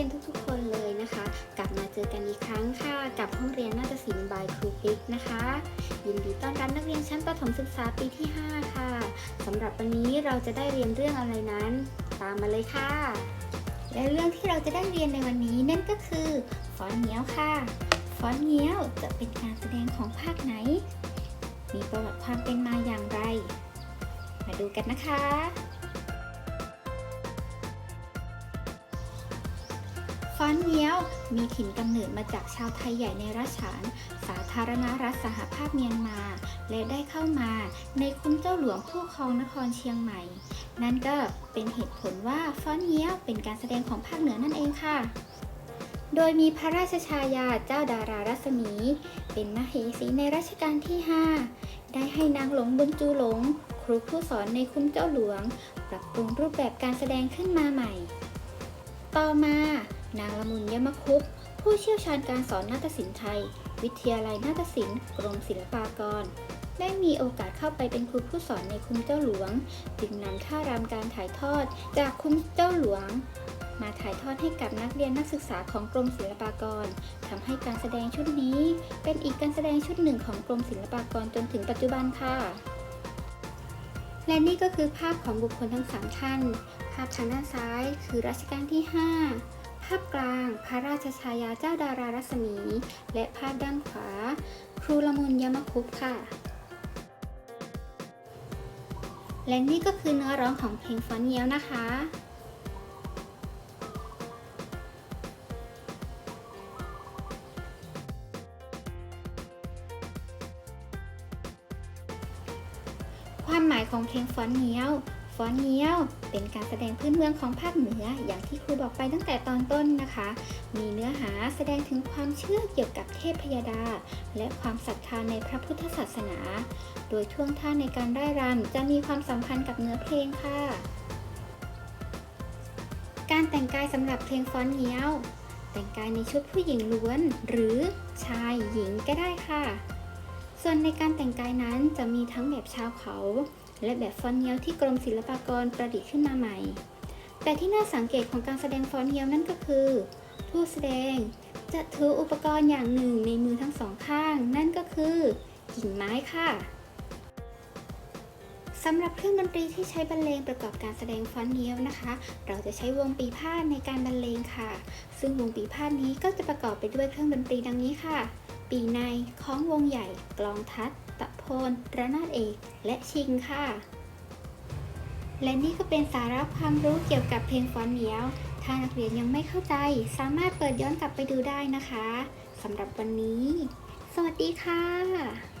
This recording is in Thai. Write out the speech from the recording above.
ียนทุกๆ คนเลยนะคะ กลับมาเจอกันอีกครั้งค่ะ กับห้องเรียนน่าฏศิลบายครูปิ๊กนะคะ ยินดีต้อนรับนักเรียนชั้นประถมศึกษาปีที่ 5 ค่ะสำหรับวันนี้เราจะได้เรียนเรื่องอะไรนั้น ตามมาเลยค่ะ และเรื่องที่เราจะได้เรียนในวันนี้นั่นก็คือฟอนเงี้ยวค่ะฟอนเงี้ยวจะเป็นการแสดงของภาคไหน มีประวัติความเป็นมาอย่างไร มาดูกันนะคะ ฟ้อนเงี้ยว มีถิ่นกำเนิดมาจากชาวไทยใหญ่ในรัชฉาน สาธารณรัฐสหภาพเมียนมา และได้เข้ามาในคุ้มเจ้าหลวงผู้ครองนครเชียงใหม่ นั่นก็เป็นเหตุผลว่าฟ้อนเงี้ยวเป็นการแสดงของภาคเหนือนั่นเองค่ะ โดยมีพระราชชายาเจ้าดารารัศมี เป็นมเหสีในรัชกาลที่ 5 ได้ให้นางหลงบุญจูหลง ครูผู้สอนในคุ้มเจ้าหลวง ปรับปรุงรูปแบบการแสดงขึ้นมาใหม่ ต่อมา นางละมุนยมคุปผู้เชี่ยวชาญการสอนนาฏศิลป์ไทย วิทยาลัยนาฏศิลป์กรมศิลปากร ได้มีโอกาสเข้าไปเป็นครูผู้สอนในคุ้มเจ้าหลวง จึงนำท่ารำการถ่ายทอดจากคุ้มเจ้าหลวง มาถ่ายทอดให้กับนักเรียนนักศึกษาของกรมศิลปากรทำให้การแสดงชุดนี้ เป็นอีกการแสดงชุดหนึ่งของกรมศิลปากรจนถึงปัจจุบันค่ะและนี่ก็คือภาพของบุคคลทั้งสามท่าน ภาพทางด้านซ้ายคือรัชกาลที่ 5าพกลางพระราชชายาเจ้าดารารัศมี และภาพด้านขวา ครูละมุนยมคุปค่ะ และนี่ก็คือเนื้อร้องของเพลงฟ้อนเงี้ยวนะคะความหมายของเพลงฟ้อนเงี้ยว ฟ้อนเงี้ยว เป็นการแสดงพื้นเมืองของภาคเหนือ อย่างที่ครูบอกไปตั้งแต่ตอนต้นนะคะ มีเนื้อหาแสดงถึงความเชื่อเกี่ยวกับเทพพยดา และความศรัทธาในพระพุทธศาสนา โดยท่วงท่าในการได้รำจะมีความสัมพันธ์กับเนื้อเพลงค่ะ การแต่งกายสำหรับเพลงฟ้อนเงี้ยว แต่งกายในชุดผู้หญิงล้วน หรือชายหญิงก็ได้ค่ะ ส่วนในการแต่งกายนั้นจะมีทั้งแบบชาวเขา และแบบฟ้อนเงี้ยวที่กรมศิลปากรประดิษฐ์ขึ้นมาใหม่ แต่ที่น่าสังเกตของการแสดงฟ้อนเงี้ยวนั่นก็คือ ผู้แสดงจะถืออุปกรณ์อย่างหนึ่งในมือทั้งสองข้าง นั่นก็คือกิ่งไม้ค่ะสำหรับเครื่องดนตรีที่ใช้บรรเลงประกอบการแสดงฟ้อนเงี้ยวนะคะ เราจะใช้วงปีพาดในการบรรเลงค่ะ ซึ่งวงปีพาดนี้ก็จะประกอบไปด้วยเครื่องดนตรีดังนี้ค่ะ ปีในคล้องวงใหญ่ กลองทัดตะ โพนระนาดเอก และชิงค่ะ และนี่ก็เป็นสาระความรู้เกี่ยวกับเพลงฟอนเหนียว ถ้านักเรียนยังไม่เข้าใจ สามารถเปิดย้อนกลับไปดูได้นะคะสำหรับวันนี้ สวัสดีค่ะ